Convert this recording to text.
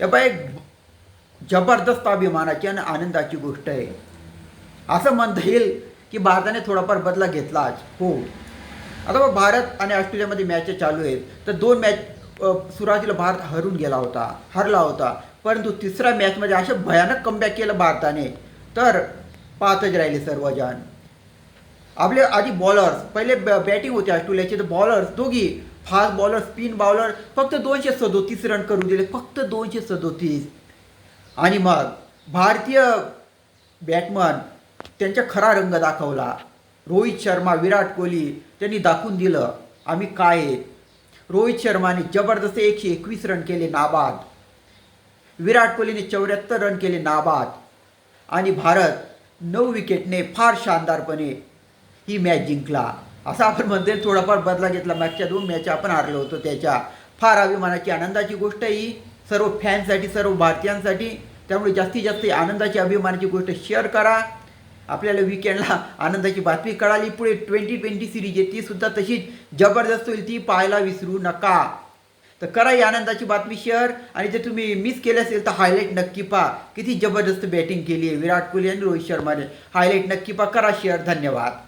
हे पण एक जबरदस्त अभिमानाची आणि आनंदाची गोष्ट आहे. असं म्हणता येईल की भारताने थोडाफार बदला घेतला आज. हो. आता बघ भारत आणि ऑस्ट्रेलियामध्ये मॅचेस चालू आहेत. तर दोन मॅच सुरुवातीला भारत हरून गेला होता हरला होता. परंतु तिसऱ्या मॅचमध्ये असं भयानक कमबॅक केलं भारताने. तर पाहतच राहिले सर्वजण. आपले आधी बॉलर्स पहिले बॅटिंग होते ऑस्ट्रेलियाचे तर बॉलर्स दोघी फास्ट बॉलर स्पिन बॉलर फक्त दोनशे सदोतीस रन करू दिले फक्त दोनशे सदोतीस. आणि मग भारतीय बॅटमन त्यांचा खरा रंग दाखवला. रोहित शर्मा विराट कोहली त्यांनी दाखवून दिलं आम्ही काय रोहित शर्माने जबरदस्त एकशे एकवीस रन केले नाबाद. विराट कोहलीने चौऱ्याहत्तर रन केले नाबाद. आणि भारत नऊ विकेटने फार शानदारपणे ही मॅच जिंकला. असं आपण म्हणतो थोडाफार बदला घेतला. मागच्या दोन मॅच आपण हारलो होतो त्याच्या. फार अभिमानाची आनंदाची गोष्ट ही. सर्व फॅनसाठी सर्व भारतीयांसाठी. त्यामुळे जास्तीत जास्त आनंदाची अभिमानाची गोष्ट शेअर करा. आपल्याला विकेंडला आनंदाची बातमी कळाली. पुढे ट्वेंटी ट्वेंटी सिरीज आहे. ती सुद्धा तशीच जबरदस्त होईल. ती पाहायला विसरू नका. तर करा ही आनंदाची बातमी शेअर आणि जर तुम्ही मिस केले असेल तर हायलाईट नक्की पहा. किती जबरदस्त बॅटिंग केली आहे. विराट कोहली आणि रोहित शर्माने. हायलाईट नक्की पहा. करा शेअर धन्यवाद.